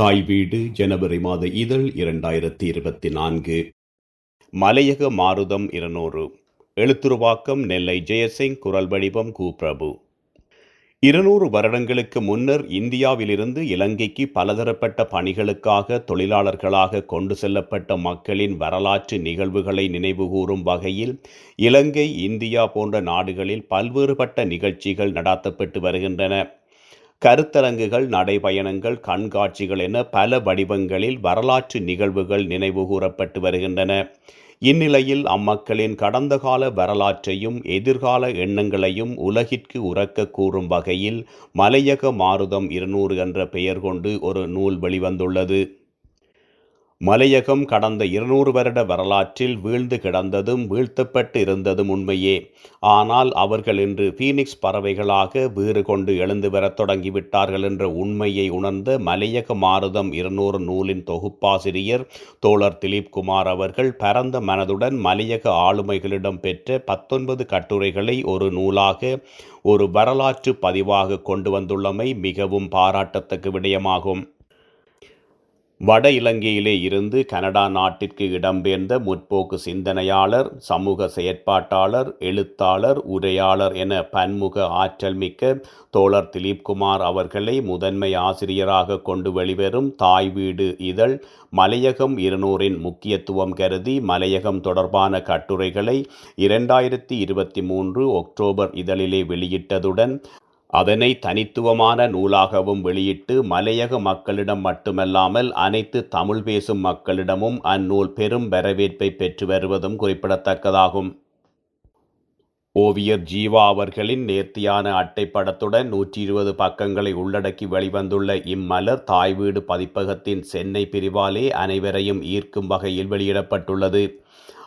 தாய் வீடு ஜனவரி மாத இதழ் இரண்டாயிரத்தி இருபத்தி நான்கு. மலையக மாருதம் இருநூறு. எழுத்துருவாக்கம் நெல்லை ஜெயசிங் குரல் வடிவம் கு பிரபு இருநூறு வருடங்களுக்கு முன்னர் இந்தியாவிலிருந்து இலங்கைக்கு பலதரப்பட்ட பணிகளுக்காக தொழிலாளர்களாக கொண்டு செல்லப்பட்ட மக்களின் வரலாற்று நிகழ்வுகளை நினைவுகூரும் வகையில் இலங்கை இந்தியா போன்ற நாடுகளில் பல்வேறுபட்ட நிகழ்ச்சிகள் நடாத்தப்பட்டு வருகின்றன. கருத்தரங்குகள் நடைபயணங்கள் கண்காட்சிகள் என பல வடிவங்களில் வரலாற்று நிகழ்வுகள் நினைவுகூரப்பட்டு வருகின்றன. இந்நிலையில் அம்மக்களின் கடந்த கால வரலாற்றையும் எதிர்கால எண்ணங்களையும் உலகிற்கு உறக்க கூறும் வகையில் மலையக மாருதம் இருநூறு என்ற பெயர் கொண்டு ஒரு நூல் வெளிவந்துள்ளது. மலையகம் கடந்த இருநூறு வருட வரலாற்றில் வீழ்ந்து கிடந்ததும் வீழ்த்தப்பட்டு இருந்ததும் உண்மையே. ஆனால் அவர்கள் இன்று ஃபீனிக்ஸ் பறவைகளாக வீறு கொண்டு எழுந்து வரத் தொடங்கிவிட்டார்கள் என்ற உண்மையை உணர்ந்த மலையக மாறுதம் இருநூறு நூலின் தொகுப்பாசிரியர் தோழர் திலீப் குமார் அவர்கள் பரந்த மனதுடன் மலையக ஆளுமைகளிடம் பெற்ற பத்தொன்பது கட்டுரைகளை ஒரு நூலாக ஒரு வரலாற்று பதிவாக கொண்டு வந்துள்ளமை மிகவும் பாராட்டத்தக்க விடயமாகும். வட இலங்கையிலே இருந்து கனடா நாட்டிற்கு இடம்பெயர்ந்த முற்போக்கு சிந்தனையாளர் சமூக செயற்பாட்டாளர் எழுத்தாளர் உரையாளர் என பன்முக ஆற்றல் மிக்க தோழர் திலீப்குமார் அவர்களை முதன்மை ஆசிரியராக கொண்டு வெளிவரும் தாய் வீடு இதழ் மலையகம் இருநூறின் முக்கியத்துவம் கருதி மலையகம் தொடர்பான கட்டுரைகளை இரண்டாயிரத்தி இருபத்தி மூன்று ஒக்டோபர் இதழிலே வெளியிட்டதுடன் அதனை தனித்துவமான நூலாகவும் வெளியிட்டு மலையக மக்களிடம் மட்டுமல்லாமல் அனைத்து தமிழ் பேசும் மக்களிடமும் அந்நூல் பெரும் வரவேற்பை பெற்று வருவதும் குறிப்பிடத்தக்கதாகும். ஓவியர் ஜீவா அவர்களின் நேர்த்தியான அட்டைப்படத்துடன் நூற்றி இருபது பக்கங்களை உள்ளடக்கி வெளிவந்துள்ள இம்மலர் தாய் வீடு பதிப்பகத்தின் சென்னை பிரிவாலே அனைவரையும் ஈர்க்கும் வகையில் வெளியிடப்பட்டுள்ளது.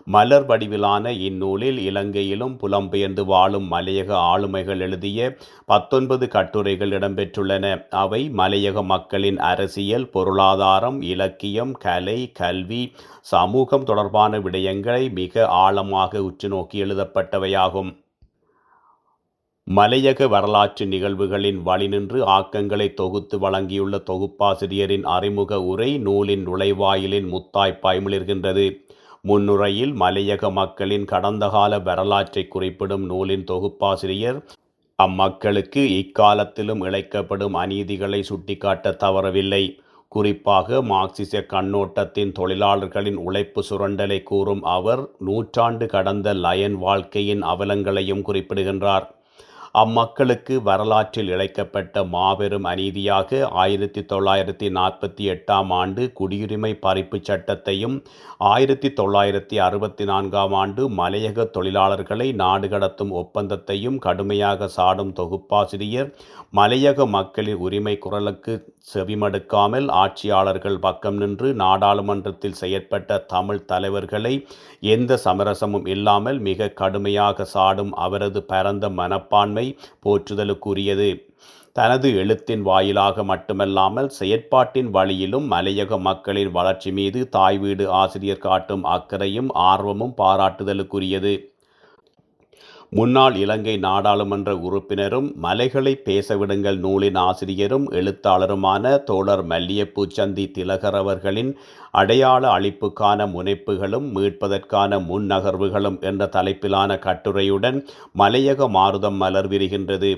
மலர் வடிவிலான இந்நூலில் இலங்கையிலும் புலம்பெயர்ந்து வாழும் மலையக ஆளுமைகள் எழுதிய பத்தொன்பது கட்டுரைகள் இடம்பெற்றுள்ளன. அவை மலையக மக்களின் அரசியல் பொருளாதாரம் இலக்கியம் கலை கல்வி சமூகம் தொடர்பான விடயங்களை மிக ஆழமாக உற்றுநோக்கி எழுதப்பட்டவையாகும். மலையக வரலாற்று நிகழ்வுகளின் வழிநின்று ஆக்கங்களை தொகுத்து வழங்கியுள்ள தொகுப்பாசிரியரின் அறிமுக உரை நூலின் நுழைவாயிலின் முத்தாய் பாய்மிளிர்கின்றது முன்னுரையில் மலையக மக்களின் கடந்த கால வரலாற்றை குறிப்பிடும் நூலின் தொகுப்பாசிரியர். அம்மக்களுக்கு இக்காலத்திலும் இழைக்கப்படும் அநீதிகளை சுட்டிக்காட்ட தவறவில்லை. குறிப்பாக மார்க்சிச கண்ணோட்டத்தின் தொழிலாளர்களின் உழைப்பு சுரண்டலை கூறும் அவர் நூற்றாண்டு கடந்த லயன் வாழ்க்கையின் அவலங்களையும் குறிப்பிடுகின்றார். அம்மக்களுக்கு வரலாற்றில் இழைக்கப்பட்ட மாபெரும் அநீதியாக ஆயிரத்தி தொள்ளாயிரத்தி நாற்பத்தி எட்டாம் ஆண்டு குடியுரிமை பறிப்பு சட்டத்தையும் ஆயிரத்தி தொள்ளாயிரத்தி அறுபத்தி நான்காம் ஆண்டு மலையக தொழிலாளர்களை நாடு கடத்தும் ஒப்பந்தத்தையும் கடுமையாக சாடும் தொகுப்பாசிரியர் மலையக மக்களின் உரிமை குரலுக்கு செவிமடுக்காமல் ஆட்சியாளர்கள் பக்கம் நின்று நாடாளுமன்றத்தில் செயற்பட்ட தமிழ் தலைவர்களை எந்த சமரசமும் இல்லாமல் மிக கடுமையாக சாடும் அவரது பரந்த மனப்பான்மை போற்றுதலுக்குரியது. தனது எழுத்தின் வாயிலாக மட்டுமல்லாமல் செயற்பாட்டின் வழியிலும் மலையக மக்களின் வளர்ச்சி மீது தாய் வீடு ஆசிரியர் காட்டும் அக்கறையும் ஆர்வமும் பாராட்டுதலுக்குரியது. முன்னாள் இலங்கை நாடாளுமன்ற உறுப்பினரும் மலைகளை பேசவிடுங்கள் நூலின் ஆசிரியரும் எழுத்தாளருமான தோழர் மல்லியப்பூச்சந்தி திலகர் அவர்களின் அடையாள அளிப்புக்கான முனைப்புகளும் மீட்பதற்கான முன்னகர்வுகளும் என்ற தலைப்பிலான கட்டுரையுடன் மலையக மாறுதம் மலர் விரிகின்றது.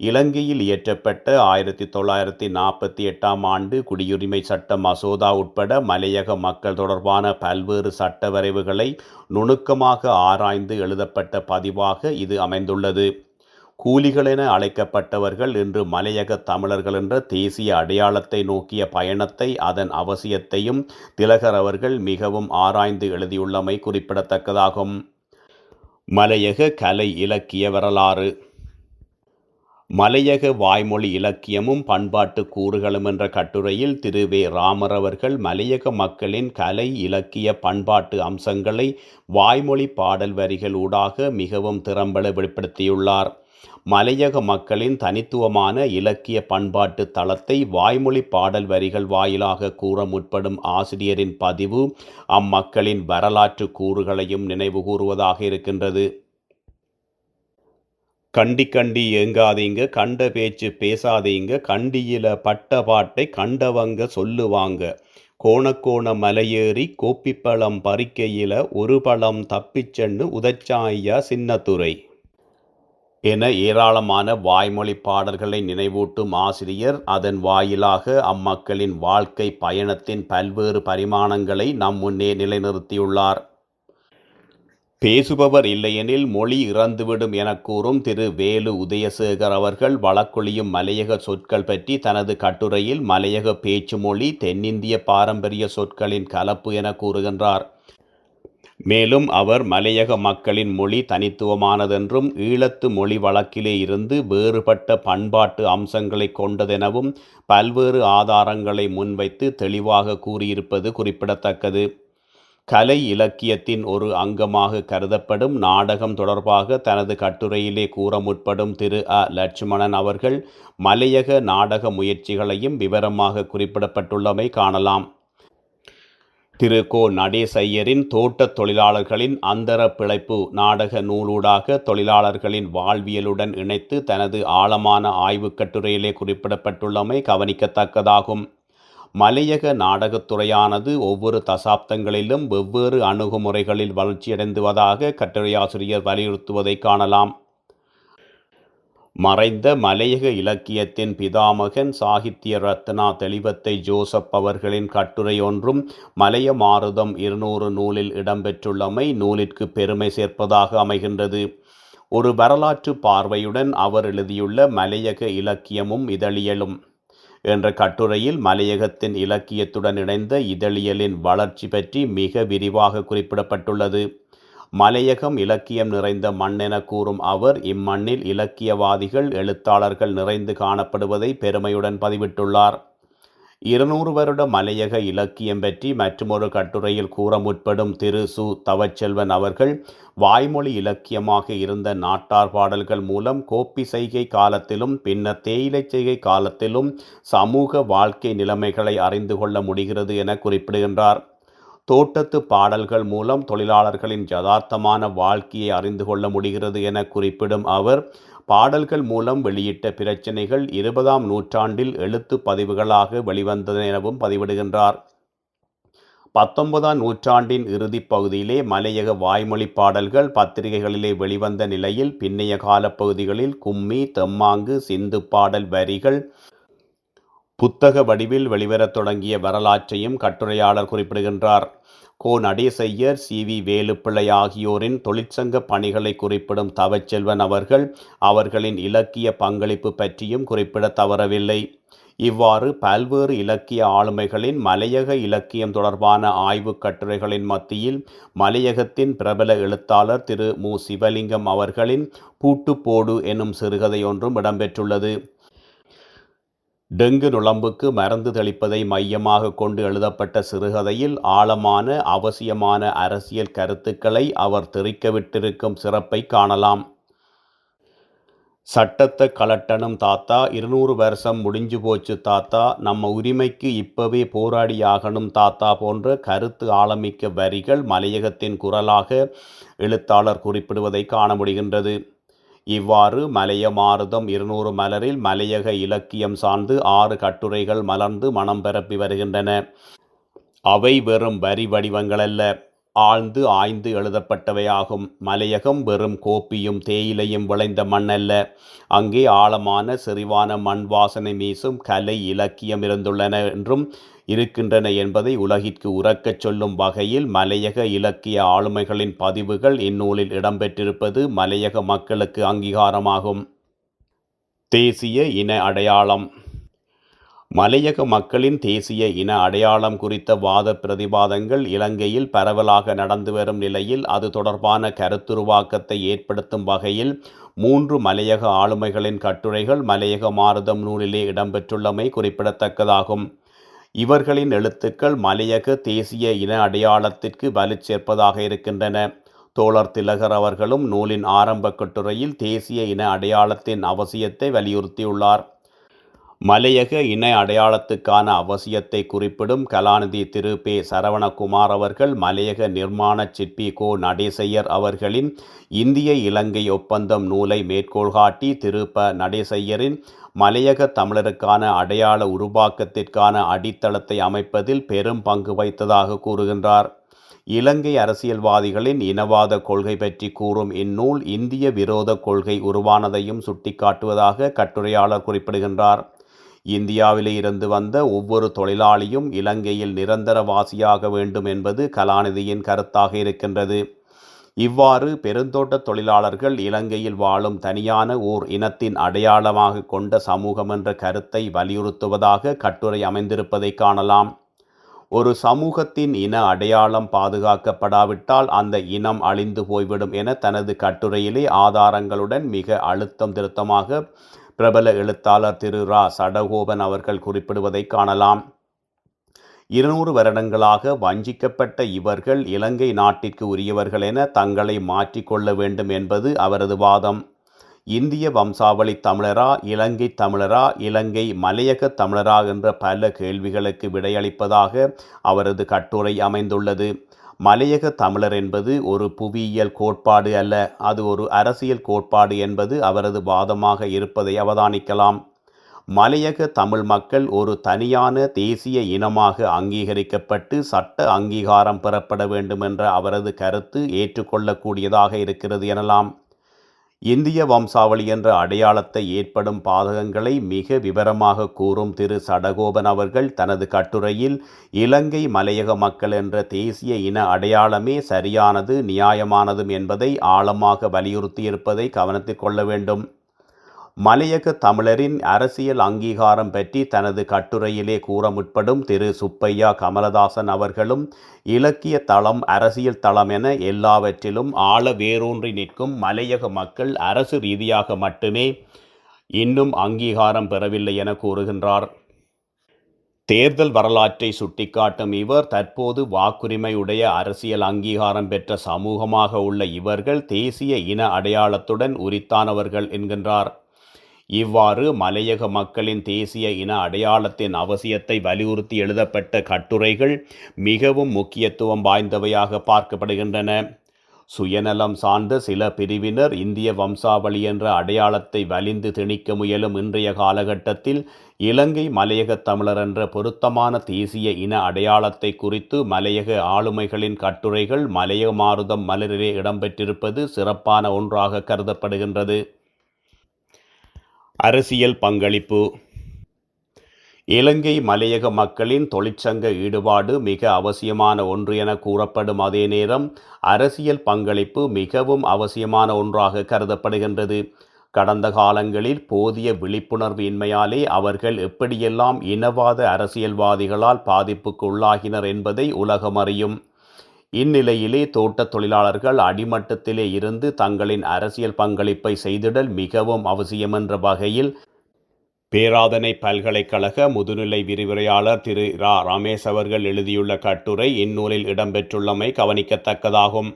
இலங்கையில் இயற்றப்பட்ட ஆயிரத்தி தொள்ளாயிரத்தி நாற்பத்தி எட்டாம் ஆண்டு குடியுரிமை சட்ட மசோதா உட்பட மலையக மக்கள் தொடர்பான பல்வேறு சட்ட வரைவுகளை நுணுக்கமாக ஆராய்ந்து எழுதப்பட்ட பதிவாக இது அமைந்துள்ளது. கூலிகள் என அழைக்கப்பட்டவர்கள் இன்று மலையக தமிழர்கள் என்ற தேசிய அடையாளத்தை நோக்கிய பயணத்தை அதன் அவசியத்தையும் திலகர் அவர்கள் மிகவும் ஆராய்ந்து எழுதியுள்ளமை குறிப்பிடத்தக்கதாகும். மலையக கலை இலக்கிய வரலாறு மலையக வாய்மொழி இலக்கியமும் பண்பாட்டு கூறுகளும் என்ற கட்டுரையில் திரு. வே. ராமர் அவர்கள் மலையக மக்களின் கலை இலக்கிய பண்பாட்டு அம்சங்களை வாய்மொழி பாடல் வரிகள் ஊடாக மிகவும் திறம்பட வெளிப்படுத்தியுள்ளார். மலையக மக்களின் தனித்துவமான இலக்கிய பண்பாட்டு தளத்தை வாய்மொழி பாடல் வரிகள் வாயிலாக கூற முற்படும் ஆசிரியரின் பதிவு அம்மக்களின் வரலாற்று கூறுகளையும் நினைவு கூறுவதாக இருக்கின்றது. கண்டி கண்டி ஏங்காதீங்க கண்ட பேச்சு பேசாதீங்க கண்டியில பட்ட பாட்டை கண்டவங்க சொல்லுவாங்க. கோணக்கோண மலையேறி கோப்பிப்பழம் பறிக்கையில ஒரு பழம் தப்பிச்சென்னு உதச்சாயா சின்னத்துறை என ஏராளமான வாய்மொழி பாடல்களை நினைவூட்டும் ஆசிரியர் அதன் வாயிலாக அம்மக்களின் வாழ்க்கை பயணத்தின் பல்வேறு பரிமாணங்களை நம் முன்னே நிலைநிறுத்தியுள்ளார். பேசுபவர் இல்லையெனில் மொழி இறந்துவிடும் என கூறும் திரு வேலு உதயசேகர் அவர்கள் வழக்கொழியும் மலையக சொற்கள் பற்றி தனது கட்டுரையில் மலையக பேச்சு மொழி தென்னிந்திய பாரம்பரிய சொற்களின் கலப்பு என கூறுகின்றார். மேலும் அவர் மலையக மக்களின் மொழி தனித்துவமானதென்றும் ஈழத்து மொழி வழக்கிலே இருந்து வேறுபட்ட பண்பாட்டு அம்சங்களை கொண்டதெனவும் பல்வேறு ஆதாரங்களை முன்வைத்து தெளிவாக கூறியிருப்பது குறிப்பிடத்தக்கது. கலை இலக்கியத்தின் ஒரு அங்கமாக கருதப்படும் நாடகம் தொடர்பாக தனது கட்டுரையிலே கூற முற்படும் திரு அ. லட்சுமணன் அவர்கள் மலையக நாடக முயற்சிகளையும் விவரமாக குறிப்பிடப்பட்டுள்ளமை காணலாம். திரு. கோ. நடேசையரின் தோட்டத் தொழிலாளர்களின் அந்தர பிழைப்பு நாடக நூலூடாக தொழிலாளர்களின் வாழ்வியலுடன் இணைத்து தனது ஆழமான ஆய்வுக் கட்டுரையிலே குறிப்பிடப்பட்டுள்ளமை கவனிக்கத்தக்கதாகும். மலையக நாடகத்துறையானது ஒவ்வொரு தசாப்தங்களிலும் வெவ்வேறு அணுகுமுறைகளில் வளர்ச்சியடைந்துவதாக கட்டுரையாசிரியர் வலியுறுத்துவதை காணலாம். மறைந்த மலையக இலக்கியத்தின் பிதாமகன் சாகித்ய ரத்னா தெளிவத்தை ஜோசப் அவர்களின் கட்டுரை ஒன்றும் மலைய மாருதம் இருநூறு நூலில் இடம்பெற்றுள்ளமை நூலிற்கு பெருமை சேர்ப்பதாக அமைகின்றது. ஒரு வரலாற்று பார்வையுடன் அவர் எழுதியுள்ள மலையக இலக்கியமும் இதழியலும். என்ற கட்டுரையில் மலையகத்தின் இலக்கியத்துடன் இணைந்த இதழியலின் வளர்ச்சி பற்றி மிக விரிவாக குறிப்பிடப்பட்டுள்ளது. மலையகம் இலக்கியம் நிறைந்த மண் என கூறும் அவர் இம்மண்ணில் இலக்கியவாதிகள் எழுத்தாளர்கள் நிறைந்து காணப்படுவதை பெருமையுடன் பதிவிட்டுள்ளார். இருநூறு வருட மலையக இலக்கியம் பற்றி மற்றுமொரு கட்டுரையில் கூற முற்படும் திரு. சு. தவச்செல்வன் அவர்கள் வாய்மொழி இலக்கியமாக இருந்த நாட்டார் பாடல்கள் மூலம் கோப்பி செய்கை காலத்திலும் பின்னர் தேயிலை செய்கை காலத்திலும் சமூக வாழ்க்கை நிலைமைகளை அறிந்து கொள்ள முடிகிறது என குறிப்பிடுகின்றார். தோட்டத்து பாடல்கள் மூலம் தொழிலாளர்களின் யதார்த்தமான வாழ்க்கையை அறிந்து கொள்ள முடிகிறது என குறிப்பிடும் அவர் பாடல்கள் மூலம் வெளியிட்ட பிரச்சனைகள் இருபதாம் நூற்றாண்டில் எழுத்து பதிவுகளாக வெளிவந்தன எனவும் பதிவிடுகின்றார். பத்தொன்பதாம் நூற்றாண்டின் இறுதிப் பகுதியிலே மலையக வாய்மொழி பாடல்கள் பத்திரிகைகளிலே வெளிவந்த நிலையில் பின்னைய காலப்பகுதிகளில் கும்மி தெம்மாங்கு சிந்து பாடல் வரிகள் புத்தக வடிவில் வெளிவரத் தொடங்கிய வரலாற்றையும் கட்டுரையாளர் குறிப்பிடுகின்றார். கோ. நடேசையர் சி. வி. வேலுப்பிள்ளை ஆகியோரின் தொழிற்சங்க பணிகளை குறிப்பிடும் தவச்செல்வன் அவர்கள் அவர்களின் இலக்கிய பங்களிப்பு பற்றியும் குறிப்பிட தவறவில்லை. இவ்வாறு பல்வேறு இலக்கிய ஆளுமைகளின் மலையக இலக்கியம் தொடர்பான ஆய்வுக் கட்டுரைகளின் மத்தியில் மலையகத்தின் பிரபல எழுத்தாளர் திரு மு. சிவலிங்கம் அவர்களின் பூட்டுப்போடு எனும் சிறுகதை ஒன்றும் இடம்பெற்றுள்ளது டெங்கு நுழம்புக்கு மருந்து தெளிப்பதை மையமாக கொண்டு எழுதப்பட்ட சிறுகதையில் ஆழமான அவசியமான அரசியல் கருத்துக்களை அவர் தெரிக்கவிட்டிருக்கும் சிறப்பை காணலாம். சட்டத்தை கலட்டணும் தாத்தா இருநூறு வருஷம் முடிஞ்சு போச்சு தாத்தா நம்ம உரிமைக்கு இப்பவே போராடியாகணும் தாத்தா போன்ற கருத்து ஆழமிக்க வரிகள் மலையகத்தின் குரலாக எழுத்தாளர் குறிப்பிடுவதை காண முடிகின்றது. இவ்வாறு மலையமாரதம் இருநூறு மலரில் மலையக இலக்கியம் சார்ந்து ஆறு கட்டுரைகள் மலர்ந்து மனம் பரப்பி வருகின்றன. அவை வெறும் வரி வடிவங்களல்ல. ஆழ்ந்து ஆய்ந்து எழுதப்பட்டவையாகும். மலையகம் வெறும் கோப்பியும் தேயிலையும் விளைந்த மண்ணல்ல. அங்கே ஆழமான செறிவான மண் வாசனை மீசும் கலை இலக்கியம் இருந்துள்ளன என்றும் இருக்கின்றன என்பதை உலகிற்கு உறக்கச் சொல்லும் வகையில் மலையக இலக்கிய ஆளுமைகளின் பதிவுகள் இந்நூலில் இடம்பெற்றிருப்பது மலையக மக்களுக்கு அங்கீகாரமாகும். தேசிய இன அடையாளம். மலையக மக்களின் தேசிய இன அடையாளம் குறித்த வாத பிரதிவாதங்கள் இலங்கையில் பரவலாக நடந்து வரும் நிலையில் அது தொடர்பான கருத்துருவாக்கத்தை ஏற்படுத்தும் வகையில் மூன்று மலையக ஆளுமைகளின் கட்டுரைகள் மலையக மாறுதம் நூலிலே இடம்பெற்றுள்ளமை குறிப்பிடத்தக்கதாகும். இவர்களின் எழுத்துக்கள் மலையக தேசிய இன அடையாளத்திற்கு வலு சேர்ப்பதாக இருக்கின்றன. தோழர் திலகர் அவர்களும் நூலின் ஆரம்ப கட்டுரையில் தேசிய இன அடையாளத்தின் அவசியத்தை வலியுறுத்தியுள்ளார். மலையக இன அடையாளத்துக்கான அவசியத்தை குறிப்பிடும் கலாநிதி திரு. பே. சரவணகுமார் அவர்கள் மலையக நிர்மாண சிற்பி கோ. நடேசையர் அவர்களின் இந்திய இலங்கை ஒப்பந்தம் நூலை மேற்கோள் காட்டி திரு ப நடேசையரின் மலையக தமிழருக்கான அடையாள உருவாக்கத்திற்கான அடித்தளத்தை அமைப்பதில் பெரும் பங்கு வைத்ததாக கூறுகின்றார். இலங்கை அரசியல்வாதிகளின் இனவாத கொள்கை பற்றி கூறும் இந்நூல் இந்திய விரோத கொள்கை உருவானதையும் சுட்டிக்காட்டுவதாக கட்டுரையாளர் குறிப்பிடுகின்றார். இந்தியாவிலே இருந்து வந்த ஒவ்வொரு தொழிலாளியும் இலங்கையில் நிரந்தரவாசியாக வேண்டும் என்பது கலாநிதியின் கருத்தாக இருக்கின்றது. இவ்வாறு பெருந்தோட்ட தொழிலாளர்கள் இலங்கையில் வாழும் தனியான ஓர் இனத்தின் அடையாளமாக கொண்ட சமூகம் என்ற கருத்தை வலியுறுத்துவதாக கட்டுரை அமைந்திருப்பதை காணலாம். ஒரு சமூகத்தின் இன அடையாளம் பாதுகாக்கப்படாவிட்டால் அந்த இனம் அழிந்து போய்விடும் என தனது கட்டுரையிலே ஆதாரங்களுடன் மிக அழுத்தம் திருத்தமாக பிரபல எழுத்தாளர் திரு ரா. சடகோபன் அவர்கள் குறிப்பிடுவதை காணலாம். இருநூறு வருடங்களாக வஞ்சிக்கப்பட்ட இவர்கள் இலங்கை நாட்டிற்கு உரியவர்கள் என தங்களை மாற்றிக்கொள்ள வேண்டும் என்பது அவரது வாதம். இந்திய வம்சாவளி தமிழரா இலங்கை தமிழரா இலங்கை மலையக தமிழரா என்ற பல கேள்விகளுக்கு விடையளிப்பதாக அவரது கட்டுரை அமைந்துள்ளது. மலையக தமிழர் என்பது ஒரு புவியியல் கோட்பாடு அல்ல அது ஒரு அரசியல் கோட்பாடு என்பது அவரது வாதமாக இருப்பதை அவதானிக்கலாம். மலையக தமிழ் மக்கள் ஒரு தனியான தேசிய இனமாக அங்கீகரிக்கப்பட்டு சட்ட அங்கீகாரம் பெறப்பட வேண்டும் என்ற அவரது கருத்து ஏற்றுக்கொள்ளக்கூடியதாக இருக்கிறது எனலாம். இந்திய வம்சாவளி என்ற அடையாளத்தை ஏற்படும் பாதகங்களை மிக விவரமாக கூறும் திரு சடகோபன் அவர்கள் தனது கட்டுரையில் இலங்கை மலையக மக்கள் என்ற தேசிய இன அடையாளமே சரியானது நியாயமானதும் என்பதை ஆழமாக வலியுறுத்தியிருப்பதை கவனத்தில் கொள்ள வேண்டும். மலையக தமிழரின் அரசியல் அங்கீகாரம் பற்றி தனது கட்டுரையிலே கூற முற்படும் திரு. சுப்பையா கமலதாசன் அவர்களும் இலக்கிய தளம் அரசியல் தளம் என எல்லாவற்றிலும் ஆழ வேரூன்றி நிற்கும் மலையக மக்கள் அரசு ரீதியாக மட்டுமே இன்னும் அங்கீகாரம் பெறவில்லை என கூறுகின்றார். தேர்தல் வரலாற்றை சுட்டிக்காட்டும் இவர் தற்போது வாக்குரிமையுடைய அரசியல் அங்கீகாரம் பெற்ற சமூகமாக உள்ள இவர்கள் தேசிய இன அடையாளத்துடன் உரித்தானவர்கள் என்கின்றார். இவ்வாறு மலையக மக்களின் தேசிய இன அடையாளத்தின் அவசியத்தை வலியுறுத்தி எழுதப்பட்ட கட்டுரைகள் மிகவும் முக்கியத்துவம் வாய்ந்தவையாக பார்க்கப்படுகின்றன. சுயநலம் சார்ந்த சில பிரிவினர் இந்திய வம்சாவளி என்ற அடையாளத்தை வலிந்து திணிக்க முயலும் இன்றைய காலகட்டத்தில் இலங்கை மலையக தமிழர் என்ற பொருத்தமான தேசிய இன அடையாளத்தை குறித்து மலையக ஆளுமைகளின் கட்டுரைகள் மலைய மாறுதம் மலரிலே இடம்பெற்றிருப்பது சிறப்பான ஒன்றாக கருதப்படுகின்றது. அரசியல் பங்களிப்பு. இலங்கை மலையக மக்களின் தொழிற்சங்க ஈடுபாடு மிக அவசியமான ஒன்று என கூறப்படும் அதே நேரம் அரசியல் பங்களிப்பு மிகவும் அவசியமான ஒன்றாக கருதப்படுகின்றது. கடந்த காலங்களில் போதிய விழிப்புணர்வு இன்மையாலே அவர்கள் எப்படியெல்லாம் இனவாத அரசியல்வாதிகளால் பாதிப்புக்கு உள்ளாகினர் என்பதை உலகம் அறியும். இந்நிலையிலே தோட்டத் தொழிலாளர்கள் அடிமட்டத்திலே இருந்து தங்களின் அரசியல் பங்களிப்பை செய்திடல் மிகவும் அவசியமென்ற வகையில் பேராதனை பல்கலைக்கழக முதுநிலை விரிவுரையாளர் திரு ரா ரமேஷ் அவர்கள் எழுதியுள்ள கட்டுரை இந்நூலில் இடம்பெற்றுள்ளமை கவனிக்கத்தக்கதாகும்.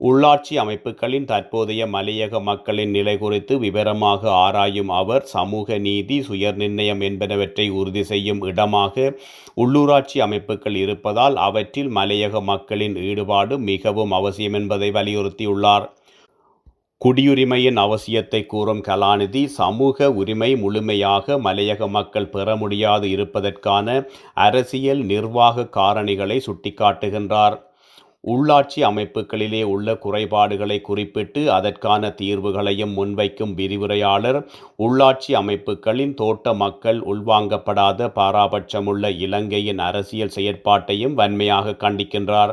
உள்ளாட்சி அமைப்புகளின் தற்போதைய மலையக மக்களின் நிலை குறித்து விவரமாக ஆராயும் அவர் சமூக நீதி சுயநிர்ணயம் என்பனவற்றை உறுதி செய்யும் இடமாக உள்ளூராட்சி அமைப்புகள் இருப்பதால் அவற்றில் மலையக மக்களின் ஈடுபாடு மிகவும் அவசியம் என்பதை வலியுறுத்தியுள்ளார். குடியுரிமையின் அவசியத்தை கூறும் கலாநிதி சமூக உரிமை முழுமையாக மலையக மக்கள் பெற முடியாது இருப்பதற்கான அரசியல் நிர்வாக காரணிகளை சுட்டிக்காட்டுகின்றார். உள்ளாட்சி அமைப்புகளிலே உள்ள குறைபாடுகளை குறிப்பிட்டு அதற்கான தீர்வுகளையும் முன்வைக்கும் விரிவுரையாளர் உள்ளாட்சி அமைப்புகளின் தோட்ட மக்கள் உள்வாங்கப்படாத பாராபட்சமுள்ள இலங்கையின் அரசியல் செயற்பாட்டையும் வன்மையாக கண்டிக்கின்றார்.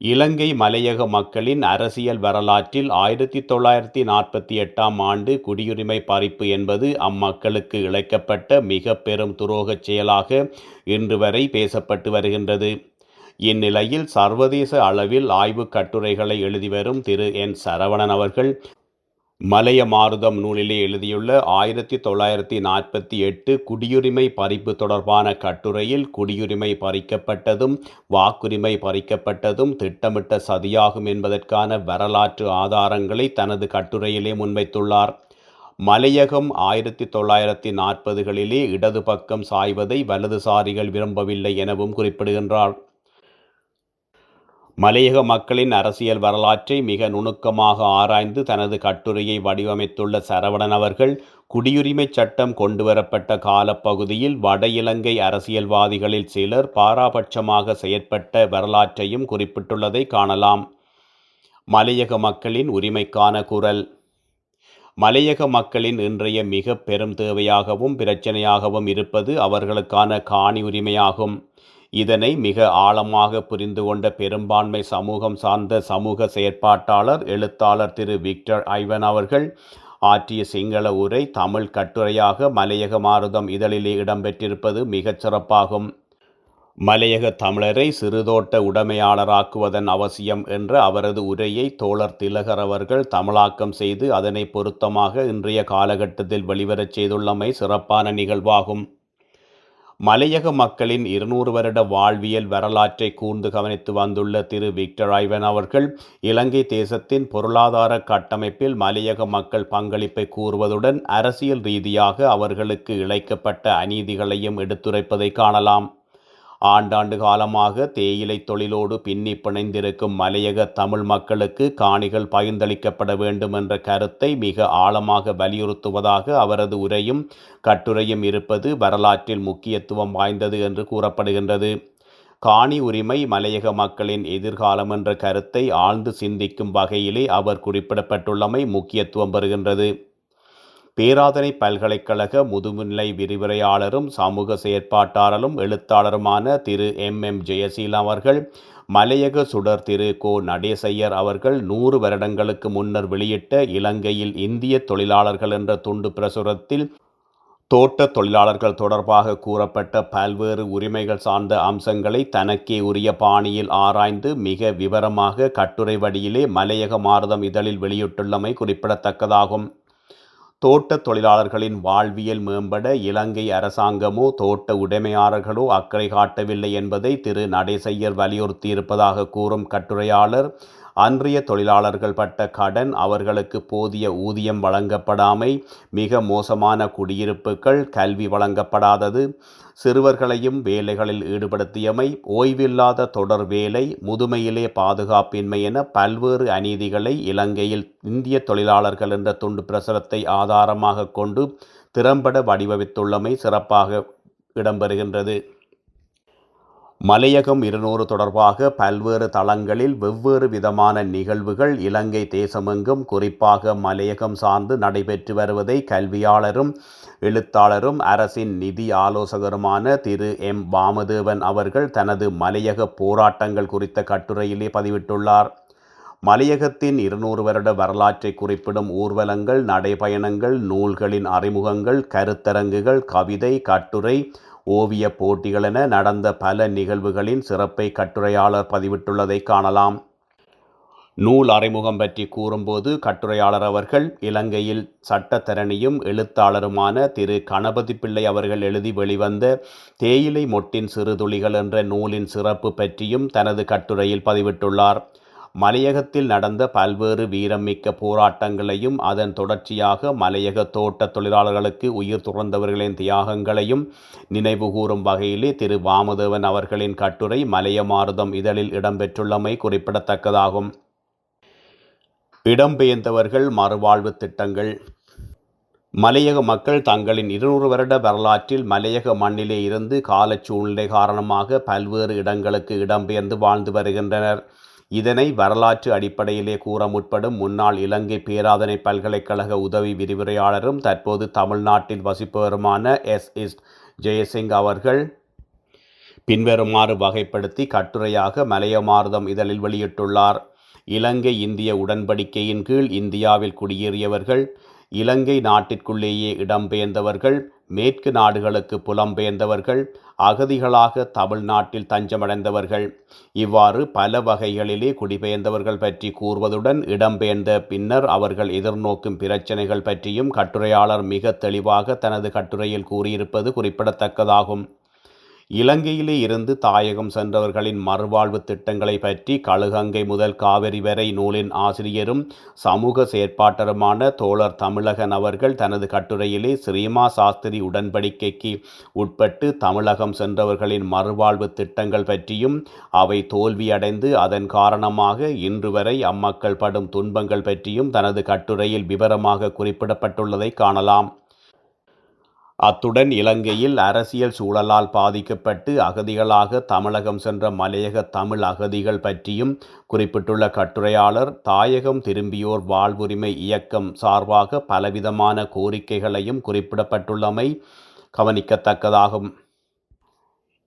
இலங்கை மலையக மக்களின் அரசியல் வரலாற்றில் ஆயிரத்தி தொள்ளாயிரத்தி நாற்பத்தி எட்டாம் ஆண்டு குடியுரிமை பறிப்பு என்பது அம்மக்களுக்கு இழைக்கப்பட்ட மிக பெரும் துரோகச் செயலாக இன்று வரை பேசப்பட்டு வருகின்றது. இந்நிலையில் சர்வதேச அளவில் ஆய்வுக் கட்டுரைகளை எழுதி வரும் திரு. என். சரவணன் அவர்கள் மலைய மாருதம் நூலிலே எழுதியுள்ள ஆயிரத்தி தொள்ளாயிரத்தி நாற்பத்தி எட்டு குடியுரிமை பறிப்பு தொடர்பான கட்டுரையில் குடியுரிமை பறிக்கப்பட்டதும் வாக்குரிமை பறிக்கப்பட்டதும் திட்டமிட்ட சதியாகும் என்பதற்கான வரலாற்று ஆதாரங்களை தனது கட்டுரையிலே முன்வைத்துள்ளார். மலையகம் ஆயிரத்தி தொள்ளாயிரத்தி நாற்பதுகளிலே இடது பக்கம் சாய்வதை வலதுசாரிகள் விரும்பவில்லை எனவும் குறிப்பிடுகின்றார். மலையக மக்களின் அரசியல் வரலாற்றை மிக நுணுக்கமாக ஆராய்ந்து தனது கட்டுரையை வடிவமைத்துள்ள சரவணன் அவர்கள் குடியுரிமை சட்டம் கொண்டுவரப்பட்ட காலப்பகுதியில் வட இலங்கை அரசியல்வாதிகளில் சிலர் பாராபட்சமாக செயற்பட்ட வரலாற்றையும் குறிப்பிட்டுள்ளதை காணலாம். மலையக மக்களின் உரிமைக்கான குரல். மலையக மக்களின் இன்றைய மிக பெரும் தேவையாகவும் பிரச்சனையாகவும் இருப்பது அவர்களுக்கான காணி உரிமையாகும். இதனை மிக ஆழமாக புரிந்து கொண்ட பெரும்பான்மை சமூகம் சார்ந்த சமூக செயற்பாட்டாளர் எழுத்தாளர் திரு விக்டர் ஐவன் அவர்கள் ஆற்றிய சிங்கள உரை தமிழ் கட்டுரையாக மலையக மாறுதம் இதழிலே இடம்பெற்றிருப்பது மிகச் சிறப்பாகும். மலையக தமிழரை சிறுதோட்ட உடைமையாளராக்குவதன் அவசியம் என்ற அவரது உரையை தோழர் திலகர் அவர்கள் தமிழாக்கம் செய்து அதனை பொருத்தமாக இன்றைய காலகட்டத்தில் வெளிவரச் செய்துள்ளமை சிறப்பான நிகழ்வாகும். மலையக மக்களின் இருநூறு வருட வாழ்வியல் வரலாற்றை கூர்ந்து கவனித்து வந்துள்ள திரு விக்டர் ஐவன் அவர்கள் இலங்கை தேசத்தின் பொருளாதார கட்டமைப்பில் மலையக மக்கள் பங்களிப்பை கூறுவதுடன் அரசியல் ரீதியாக அவர்களுக்கு இழைக்கப்பட்ட அநீதிகளையும் எடுத்துரைப்பதை காணலாம். ஆண்டாண்டு காலமாக தேயிலை தொழிலோடு பின்னி பிணைந்திருக்கும் மலையக தமிழ் மக்களுக்கு காணிகள் பகிர்ந்தளிக்கப்பட வேண்டும் என்ற கருத்தை மிக ஆழமாக வலியுறுத்துவதாக அவரது உரையும் கட்டுரையும் இருப்பது வரலாற்றில் முக்கியத்துவம் வாய்ந்தது என்று கூறப்படுகின்றது. காணி உரிமை மலையக மக்களின் எதிர்காலம் என்ற கருத்தை ஆழ்ந்து சிந்திக்கும் வகையிலே அவர் குறிப்பிடப்பட்டுள்ளமை முக்கியத்துவம் பெறுகின்றது. பேராதனை பல்கலைக்கழக முதுநிலை விரிவுரையாளரும் சமூக செயற்பாட்டாளரும் எழுத்தாளருமான திரு எம். எம். ஜெயசீலா அவர்கள் மலையக சுடர் திரு கோ. நடேசையர் அவர்கள் நூறு வருடங்களுக்கு முன்னர் வெளியிட்ட இலங்கையில் இந்திய தொழிலாளர்கள் என்ற துண்டு பிரசுரத்தில் தோட்ட தொழிலாளர்கள் தொடர்பாக கூறப்பட்ட பல்வேறு உரிமைகள் சார்ந்த அம்சங்களை தனக்கே உரிய பாணியில் ஆராய்ந்து மிக விவரமாக கட்டுரை வடியிலே மலையக மாரதம் இதழில் வெளியிட்டுள்ளமை குறிப்பிடத்தக்கதாகும். தோட்ட தொழிலாளர்களின் வாழ்வியல் மேம்பட இலங்கை அரசாங்கமோ தோட்ட உடைமையாளர்களோ அக்கறை காட்டவில்லை என்பதை திரு. நடேசையர் வலியுறுத்தியிருப்பதாக கூறும் கட்டுரையாளர் அன்றைய தொழிலாளர்கள் பட்ட கடன் அவர்களுக்கு போதிய ஊதியம் வழங்கப்படாமை மிக மோசமான குடியிருப்புகள் கல்வி வழங்கப்படாதது சிறுவர்களையும் வேலைகளில் ஈடுபடுத்தியமை ஓய்வில்லாத தொடர் வேலை முதுமையிலே பாதுகாப்பின்மை என பல்வேறு அநீதிகளை இலங்கையில் இந்திய தொழிலாளர்கள் என்ற துண்டு பிரசுரத்தை ஆதாரமாக கொண்டு திறம்பட வடிவமைத்துள்ளமை சிறப்பாக இடம்பெறுகின்றது. மலையகம் இருநூறு தொடர்பாக பல்வேறு தளங்களில் வெவ்வேறு விதமான நிகழ்வுகள் இலங்கை தேசமெங்கும் குறிப்பாக மலையகம் சார்ந்து நடைபெற்று வருவதை கல்வியாளரும் எழுத்தாளரும் அரசின் நிதி ஆலோசகருமான திரு. எம். வாமதேவன் அவர்கள் தனது மலையக போராட்டங்கள் குறித்த கட்டுரையிலே பதிவிட்டுள்ளார். மலையகத்தின் இருநூறு வருட வரலாற்றை குறிப்பிடும் ஊர்வலங்கள் நடைபயணங்கள் நூல்களின் அறிமுகங்கள் கருத்தரங்குகள் கவிதை கட்டுரை ஓவிய போட்டிகள் என நடந்த பல நிகழ்வுகளின் சிறப்பை கட்டுரையாளர் பதிவிட்டுள்ளதை காணலாம். நூல் அறிமுகம் பற்றி கூறும்போது கட்டுரையாளர் அவர்கள் இலங்கையில் சட்டத்தரணியும் எழுத்தாளருமான திரு. கணபதி பிள்ளை அவர்கள் எழுதி வெளிவந்த தேயிலை மொட்டின் சிறுதுளிகள் என்ற நூலின் சிறப்பு பற்றியும் தனது கட்டுரையில் பதிவிட்டுள்ளார். மலையகத்தில் நடந்த பல்வேறு வீரமிக்க போராட்டங்களையும் அதன் தொடர்ச்சியாக மலையக தோட்ட தொழிலாளர்களுக்கு உயிர் துறந்தவர்களின் தியாகங்களையும் நினைவுகூரும் வகையிலே திரு வாமதேவன் அவர்களின் கட்டுரை மலையமாறுதம் இதழில் இடம்பெற்றுள்ளமை குறிப்பிடத்தக்கதாகும். இடம்பெயர்ந்தவர்கள் மறுவாழ்வு திட்டங்கள். மலையக மக்கள் தங்களின் இருநூறு வருட வரலாற்றில் மலையக மண்ணிலே இருந்து கால சூழ்நிலை காரணமாக பல்வேறு இடங்களுக்கு இடம்பெயர்ந்து வாழ்ந்து வருகின்றனர். இதனை வரலாற்று அடிப்படையிலே கூற முற்படும் முன்னாள் இலங்கை பேராதனை பல்கலைக்கழக உதவி விரிவுரையாளரும் தற்போது தமிழ்நாட்டில் வசிப்பவருமான எஸ். எஸ். ஜெயசிங் அவர்கள் பின்வருமாறு வகைப்படுத்தி கட்டுரையாக மலையமாரதம் இதழில் வெளியிட்டுள்ளார். இலங்கை இந்திய உடன்படிக்கையின் கீழ் இந்தியாவில் குடியேறியவர்கள் இலங்கை நாட்டிற்குள்ளேயே இடம்பெயர்ந்தவர்கள் மேற்கு நாடுகளுக்கு புலம்பெயர்ந்தவர்கள் அகதிகளாக தமிழ்நாட்டில் தஞ்சமடைந்தவர்கள். இவ்வாறு பல வகைகளிலே குடிபெயர்ந்தவர்கள் பற்றி கூறுவதுடன் இடம்பெயர்ந்த பின்னர் அவர்கள் எதிர்நோக்கும் பிரச்சனைகள் பற்றியும் கட்டுரையாளர் மிக தெளிவாக தனது கட்டுரையில் கூறியிருப்பது குறிப்பிடத்தக்கதாகும். இலங்கையிலே இருந்து தாயகம் சென்றவர்களின் மறுவாழ்வு திட்டங்களை பற்றி கழுகங்கை முதல் காவிரி வரை நூலின் ஆசிரியரும் சமூக செயற்பாட்டருமான தோழர் தமிழகன் அவர்கள் தனது கட்டுரையிலே ஸ்ரீமா சாஸ்திரி உடன்படிக்கைக்கு உட்பட்டு தமிழகம் சென்றவர்களின் மறுவாழ்வு திட்டங்கள் பற்றியும் அவை தோல்வியடைந்து அதன் காரணமாக இன்று வரை அம்மக்கள் படும் துன்பங்கள் பற்றியும் தனது கட்டுரையில் விவரமாக குறிப்பிடப்பட்டுள்ளதை காணலாம். அத்துடன் இலங்கையில் அரசியல் சூழலால் பாதிக்கப்பட்டு அகதிகளாக தமிழகம் சென்ற மலையக தமிழ் அகதிகள் பற்றியும் குறிப்பிட்டுள்ள கட்டுரையாளர் தாயகம் திரும்பியோர் வாழ்வுரிமை இயக்கம் சார்பாக பலவிதமான கோரிக்கைகளையும் குறிப்பிடப்பட்டுள்ளமை கவனிக்கத்தக்கதாகும்.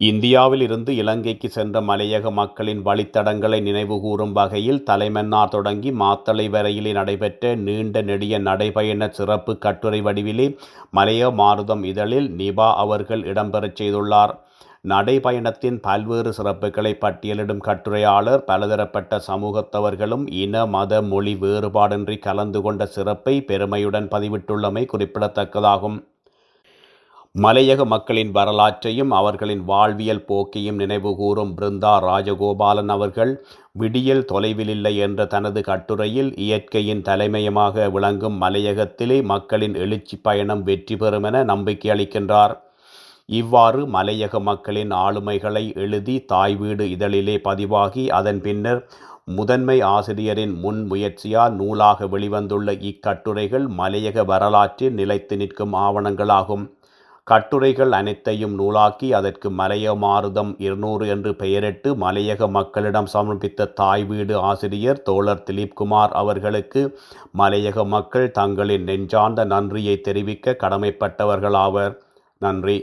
இந்தியாவில் இருந்து இலங்கைக்கு சென்ற மலையக மக்களின் வழித்தடங்களை நினைவுகூரும் வகையில் தலைமன்னார் தொடங்கி மாத்தளை வரையிலே நடைபெற்ற நீண்ட நெடிய நடைபயண சிறப்பு கட்டுரை வடிவிலே மலைய மாருதம் இதழில் நிபா அவர்கள் இடம்பெறச் செய்துள்ளார். நடைபயணத்தின் பல்வேறு சிறப்புகளை பட்டியலிடும் கட்டுரையாளர் பலதரப்பட்ட சமூகத்தவர்களும் இன மத மொழி வேறுபாடின்றி கலந்து கொண்ட சிறப்பை பெருமையுடன் பதிவிட்டுள்ளமை குறிப்பிடத்தக்கதாகும். மலையக மக்களின் வரலாற்றையும் அவர்களின் வாழ்வியல் போக்கையும் நினைவுகூரும் பிருந்தா ராஜகோபாலன் அவர்கள் விடியல் தொலைவிலில்லை என்ற தனது கட்டுரையில் இயற்கையின் தலைமையமாக விளங்கும் மலையகத்திலே மக்களின் எழுச்சி பயணம் வெற்றி பெறும் என நம்பிக்கை அளிக்கின்றார். இவ்வாறு மலையக மக்களின் ஆளுமைகளை எழுதி தாய் வீடு இதழிலே பதிவாகி அதன் பின்னர் முதன்மை ஆசிரியரின் முன் முயற்சியால் நூலாக வெளிவந்துள்ள இக்கட்டுரைகள் மலையக வரலாற்றில் நிலைத்து நிற்கும் ஆவணங்களாகும். கட்டுரைகள் அனைத்தையும் நூலாக்கி அதற்கு மலைய மாறுதம் இருநூறு என்று பெயரிட்டு மலையக மக்களிடம் சமர்ப்பித்த தாய் வீடு ஆசிரியர் தோழர் திலீப்குமார் அவர்களுக்கு மலையக மக்கள் தங்களின் நெஞ்சார்ந்த நன்றியை தெரிவிக்க கடமைப்பட்டவர்களாவர் நன்றி.